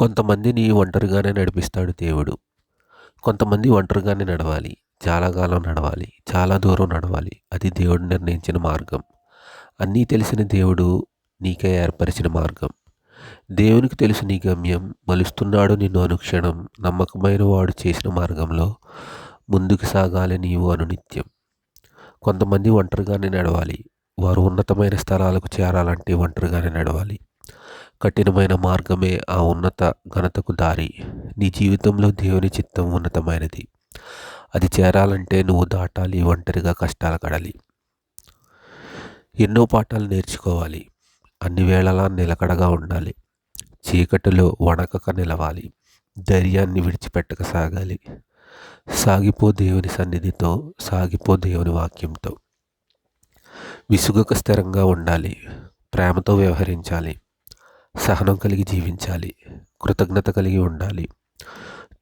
కొంతమందిని ఒంటరిగానే నడిపిస్తాడు దేవుడు. కొంతమంది ఒంటరిగానే నడవాలి. చాలా కాలం నడవాలి. చాలా దూరం నడవాలి. అది దేవుడు నిర్ణయించిన మార్గం. అన్నీ తెలిసిన దేవుడు నీకే ఏర్పరిచిన మార్గం. దేవునికి తెలుసు నీ గమ్యం. మలుస్తున్నాడు నిన్ను అనుక్షణం. నమ్మకమైన వాడు చేసిన మార్గంలో ముందుకు సాగాలి నీవు అనునిత్యం. కొంతమంది ఒంటరిగానే నడవాలి. వారు ఉన్నతమైన స్థలాలకు చేరాలంటే ఒంటరిగానే నడవాలి. కఠినమైన మార్గమే ఆ ఉన్నత ఘనతకు దారి. నీ జీవితంలో దేవుని చిత్తం ఉన్నతమైనది. అది చేరాలంటే నువ్వు దాటాలి ఒంటరిగా కష్టాలు కడాలి. ఎన్నో పాఠాలు నేర్చుకోవాలి. అన్ని వేళలా నిలకడగా ఉండాలి. చీకటిలో వణకక నిలవాలి. ధైర్యాన్ని విడిచిపెట్టక సాగాలి. సాగిపో దేవుని సన్నిధితో సాగిపో దేవుని వాక్యంతో. విసుగక స్థిరంగా ఉండాలి. ప్రేమతో వ్యవహరించాలి. సహనం కలిగి జీవించాలి కృతజ్ఞత కలిగి ఉండాలి.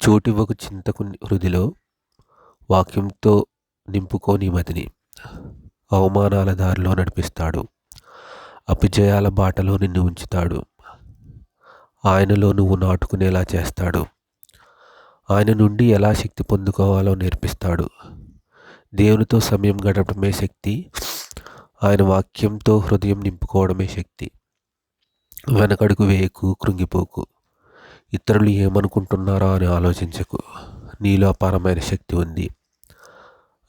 చోటివ్వకు చింతకు హృదిలో వాక్యంతో నింపుకోని మదిని అవమానాల దారిలో నడిపిస్తాడు. అపజయాల బాటలో నిన్ను ఉంచుతాడు. ఆయనలో నువ్వు నాటుకునేలా చేస్తాడు. ఆయన నుండి ఎలా శక్తి పొందుకోవాలో నేర్పిస్తాడు. దేవునితో సమయం గడపడమే శక్తి. ఆయన వాక్యంతో హృదయం నింపుకోవడమే శక్తి. వెనకడుగు వేయకు కృంగిపోకు. ఇతరులు ఏమనుకుంటున్నారో అని ఆలోచించకు. నీలో అపారమైన శక్తి ఉంది.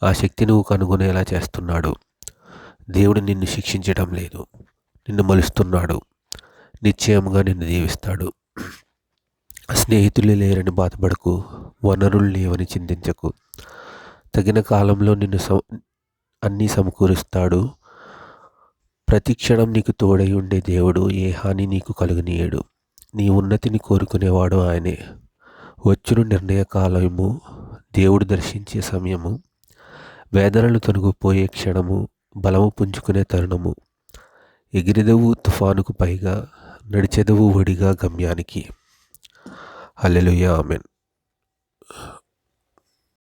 ఆ శక్తి నువ్వు కనుగొనేలా చేస్తున్నాడు. దేవుడు నిన్ను శిక్షించడం లేదు. నిన్ను మలుస్తున్నాడు. నిశ్చయంగా నిన్ను దీవిస్తాడు. స్నేహితులు లేరని బాధపడకు. వనరులు లేవని చింతించకు. తగిన కాలంలో నిన్ను స అన్నీ సమకూరుస్తాడు. ప్రతి క్షణం నీకు తోడై ఉండే దేవుడు ఏ హాని నీకు కలుగనీయడు. నీ ఉన్నతిని కోరుకునేవాడు ఆయనే. వచ్చును నిర్ణయ కాలము దేవుడు దర్శించే సమయము వేదనలు తొలగిపోయే క్షణము బలము పుంజుకునే తరుణము. ఎగిరిదవు తుఫానుకు పైగా నడిచెదవు ఒడిగా గమ్యానికి. Hallelujah amen.